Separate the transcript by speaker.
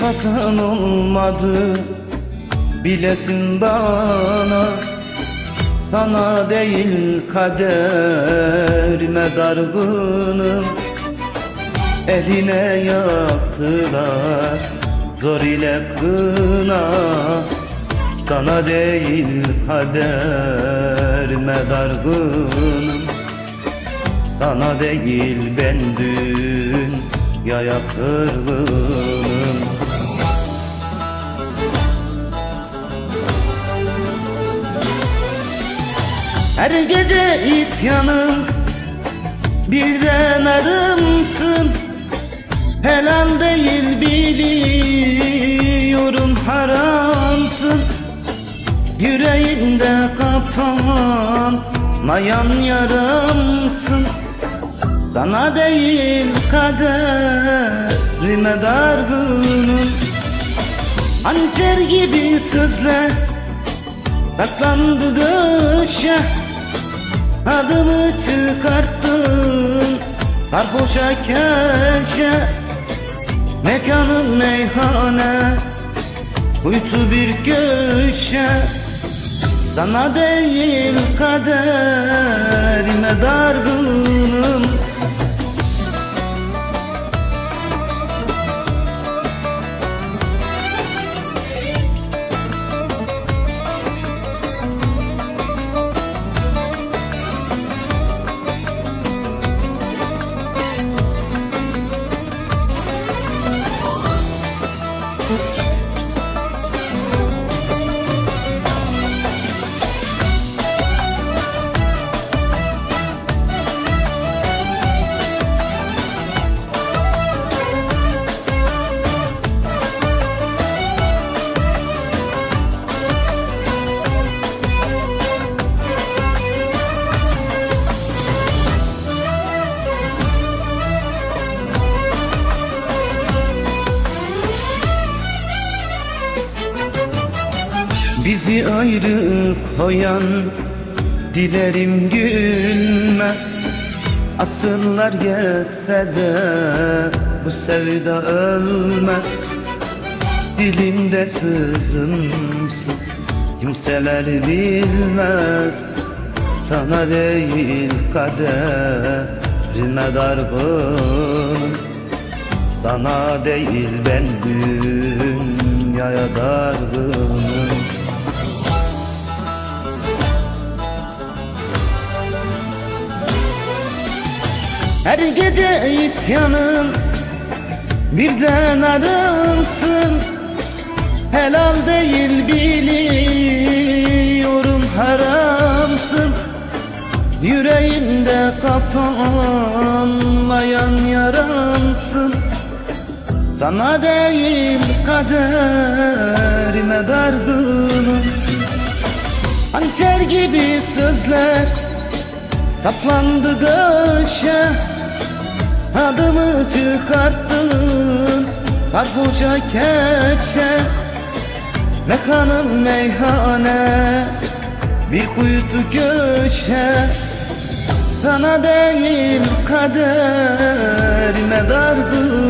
Speaker 1: hatan olmadı. Bilesin bana Sana değil kaderime dargınım. Eline yaktılar Zor ile kına. Sana değil kaderime dargınım. Sana değil ben dün yaya kırgınım Her gece isyanım birden arımsın Helal değil biliyorum haramsın. Yüreğimde kapanmayan yaramsın Sana değil kaderime dargınım Hançer gibi sözler saklandı döşe Adımı çıkarttın sarhoşa keşe. Mekanım meyhane Kuytu bir köşe. Sana değil kaderime dargınım Bizi ayrı koyan dilerim gülmez. Asırlar geçse de bu sevda ölmez. Dilimde sızımsın kimseler bilmez. Sana değil kaderime dargınım Sana değil ben dünyaya dargınım Her gece isyanım birden arımsın Helal değil biliyorum haramsın. Yüreğimde kapanmayan yaramsın. Sana değil kaderime dargınım Hançer gibi sözler saplandı döşe Adımı çıkarttın. Sarhoşa keşe Mekanım meyhane. Bir kuytu köşe Sana değil kaderime dargın